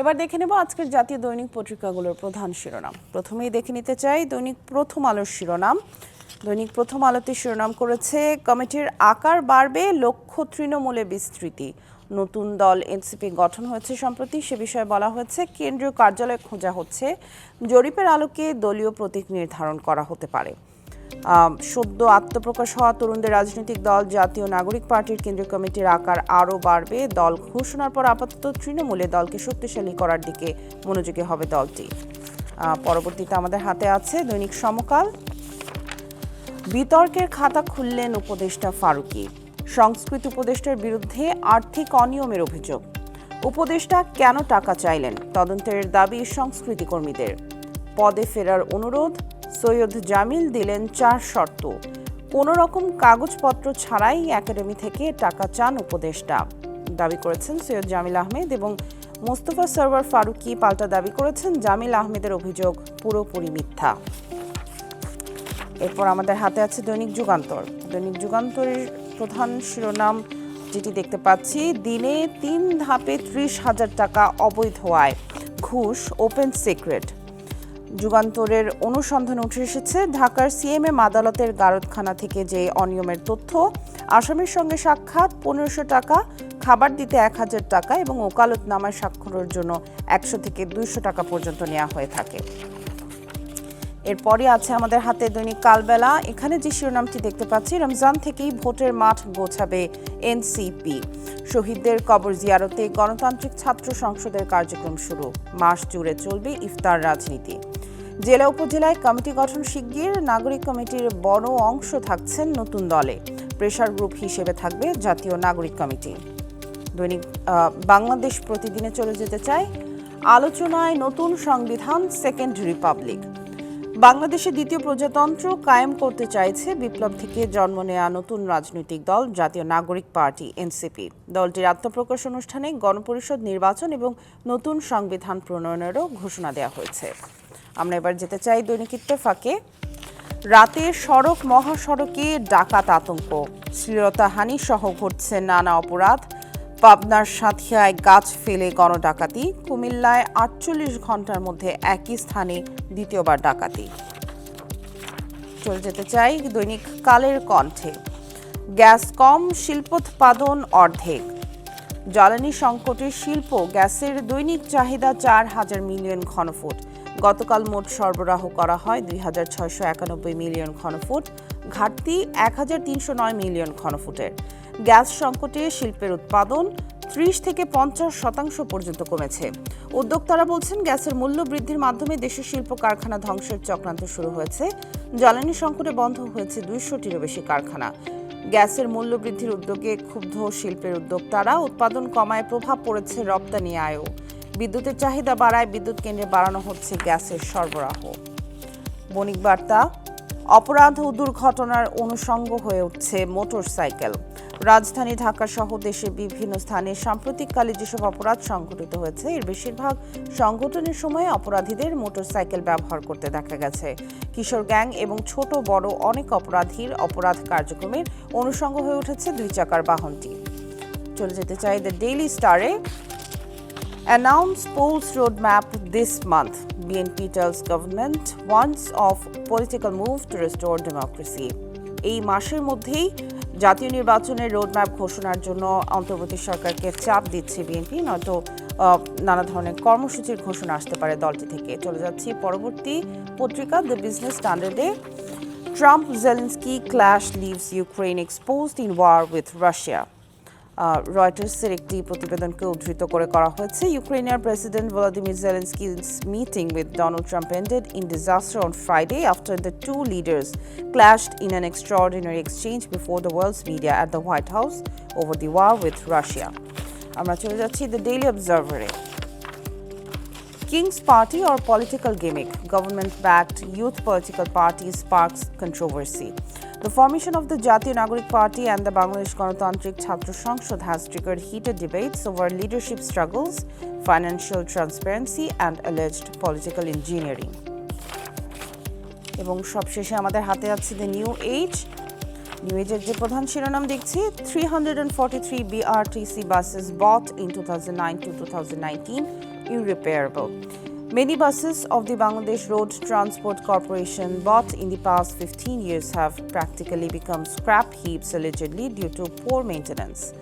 এবার দেখে নেব আজকের জাতীয় দৈনিক পত্রিকাগুলোর প্রধান শিরোনাম। প্রথমেই দেখে নিতে চাই দৈনিক প্রথম আলোর শিরোনাম। দৈনিক প্রথম আলোতে শিরোনাম করেছে, কমিটির আকার বাড়বে, লক্ষ্য তৃণমূলে বিস্তৃতি। নতুন দল এনসিপি গঠন হয়েছে সম্প্রতি, সে বিষয়ে বলা হয়েছে, কেন্দ্রীয় কার্যালয় খোঁজা হচ্ছে, জরিপের আলোকে দলীয় প্রতীক নির্ধারণ করা হতে পারে। সদ্য আত্মপ্রকাশ হওয়া তরুণদের রাজনৈতিক দল, জাতীয় নাগরিক পার্টির কেন্দ্রীয় কমিটির আকার আরও বাড়বে। দল ঘোষণার পর আপাতত তৃণমূলে দলকে শক্তিশালী করার দিকে মনোযোগী হবে দলটি। পরবর্তীতে আমাদের হাতে আছে দৈনিক সমকাল। বিতর্কের খাতা খুললেন উপদেষ্টা ফারুকী। সংস্কৃত উপদেষ্টার বিরুদ্ধে আর্থিক অনিয়মের অভিযোগ। উপদেষ্টা কেন টাকা চাইলেন? তদন্তের দাবি সংস্কৃতি কর্মীদের। পদে ফেরার অনুরোধ সৈয়দ জামিল দিলেন চার শর্ত। কোনো রকম কাগজপত্র ছাড়াই একাডেমি থেকে টাকা চান উপদেষ্টা। দাবি করেছেন সৈয়দ জামিল আহমেদ এবং মোস্তফা সরওয়ার ফারুকী পাল্টা দাবি করেছেন জামিল আহমেদের অভিযোগ পুরোপুরি মিথ্যা। এরপর আমাদের হাতে আছে দৈনিক যুগান্তর। দৈনিক যুগান্তরের প্রধান শিরোনাম যেটি দেখতে পাচ্ছি, দিনে তিন ধাপে ত্রিশ হাজার টাকা অবৈধ আয়, ঘুষ, ওপেন সিক্রেট। যুগান্তরের অনুসন্ধান উঠে এসেছে, ঢাকার সিএমএম আদালতের গারদখানা থেকে যে অনিয়মের তথ্য, আসামির সঙ্গে সাক্ষাৎ পনেরোশো টাকা, খাবার দিতে এক হাজার টাকা এবং ওকালতনামায় স্বাক্ষরের জন্য একশো থেকে দুইশো টাকা পর্যন্ত নেওয়া হয়ে থাকে। এরপরই আছে আমাদের হাতে দৈনিক কালবেলা, এখানে যে শিরোনামটি দেখতে পাচ্ছি, রমজান থেকেই ভোটের মাঠ গোছাবে এনসিপি। শহীদদের কবর জিয়ারতে গণতান্ত্রিক ছাত্র সংসদের কার্যক্রম শুরু, মাস জুড়ে চলবে ইফতার রাজনীতি। জেলা উপজেলায় কমিটি গঠন শিগগির, নাগরিক কমিটির বড় অংশ থাকছেন নতুন দলে। প্রেশার গ্রুপ হিসেবে থাকবে জাতীয় নাগরিক কমিটি। দৈনিক বাংলাদেশ প্রতিদিনে চলে যেতে চাই আলোচনায় নতুন সংবিধান, সেকেন্ড রিপাবলিক। বাংলাদেশে দ্বিতীয় প্রজাতন্ত্র কায়েম করতে চাইছে বিপ্লব থেকে জন্ম নেওয়া নতুন রাজনৈতিক দল, জাতীয় নাগরিক পার্টি, এনসিপি। দলটির আত্মপ্রকাশ অনুষ্ঠানে গণপরিষদ নির্বাচন এবং নতুন সংবিধান প্রণয়নেরও ঘোষণা দেওয়া হয়েছে। আমরা এবার যেতে চাই দৈনিক ইত্তেফাকে রাতে সড়ক মহাসড়কে ডাকাত আতঙ্ক। শ্লীলতাহানি সহ ঘটছে নানা অপরাধ। পাবনার সাথিয়ায় গাছ ফেলে গণডাকাতি। কুমিল্লায় আটচল্লিশ ঘণ্টার মধ্যে একই স্থানে দ্বিতীয়বার ডাকাতি। চলে যেতে চাই দৈনিক কালের কণ্ঠে। গ্যাস কম, শিল্পোৎপাদন অর্ধেক। জ্বালানি সংকটে শিল্প, গ্যাসের দৈনিক চাহিদা চার হাজার মিলিয়ন ঘনফুট। গতকাল মোট সরবরাহ করা হয় দুই হাজার ছয়শো একানব্বই মিলিয়ন ঘনফুট, ঘাটতি এক হাজার তিনশো নয় মিলিয়ন ঘনফুটের। গ্যাস সংকটে শিল্পের উৎপাদন ত্রিশ থেকে পঞ্চাশ শতাংশ পর্যন্ত কমেছে। উদ্যোক্তারা বলছেন গ্যাসের মূল্য বৃদ্ধির মাধ্যমে দেশের শিল্প কারখানা ধ্বংসের চক্রান্ত শুরু হয়েছে। জ্বালানি সংকটে বন্ধ হয়েছে দুইশোটিরও বেশি কারখানা। গ্যাসের মূল্য বৃদ্ধির উদ্যোগে ক্ষুব্ধ শিল্পের উদ্যোক্তারা উৎপাদন কমায় প্রভাব পড়েছে রপ্তানি আয়ও। বিদ্যুতের চাহিদা বাড়ায়, বিদ্যুৎ কেন্দ্রে বাড়ানো হচ্ছে গ্যাসের সরবরাহ। বণিক বার্তা, অপরাধ ও দুর্ঘটনার অনুষঙ্গ হয়ে উঠছে মোটরসাইকেল। রাজধানী ঢাকা সহ দেশের বিভিন্ন স্থানে সাম্প্রতিককালে যেসব অপরাধ সংঘটিত হয়েছে, এর বেশিরভাগ সংগঠনের সময় অপরাধীদের মোটরসাইকেল ব্যবহার করতে দেখা গেছে। কিশোর গ্যাং এবং ছোট, বড় অনেক অপরাধীর অপরাধ কার্যক্রমের অনুষঙ্গ হয়ে উঠেছে দুই চাকার বাহনটি। চলে যেতে চাই দ্য ডেইলি স্টারে। Announce polls roadmap this month. BNP tells government wants of political move to restore democracy. এই মাসের মধ্যেই জাতীয় নির্বাচনের রোডম্যাপ ঘোষণার জন্য অন্তর্বর্তী সরকারকে চাপ দিচ্ছে বিএনপি নয়তো নানা ধরনের কর্মসূচির ঘোষণা আসতে পারে দলটি থেকে চলে যাচ্ছি পরবর্তী পত্রিকা দ্য বিজনেস স্ট্যান্ডার্ডে Trump Zelensky clash leaves Ukraine exposed in war with Russia রয়টার্সের একটি প্রতিবেদনকে উদ্ধৃত করে করা হয়েছে ইউক্রেনিয়ার president Volodymyr Zelensky's meeting with Donald Trump ended in disaster on Friday after the two leaders clashed in an extraordinary exchange before the world's media at the White House over the war with Russia. আমরা চলে যাচ্ছি the daily অবজারভারে King's Party or political gimmick, government backed youth political party sparks controversy. The formation of the Jatiyo Nagorik Party and the Bangladesh Ganotantrik Chhatra সংসদ has triggered heated debates over leadership struggles, financial transparency, and alleged political engineering. এবং সবশেষে আমাদের হাতে আছে the new age new এজের যে প্রধান শিরোনাম দেখছি three hundred and forty three BRTC buses bought in two thousand nine to two thousand nineteen irreparable. Many buses of the Bangladesh Road Transport Corporation bought in the past 15 years have practically become scrap heaps allegedly due to poor maintenance.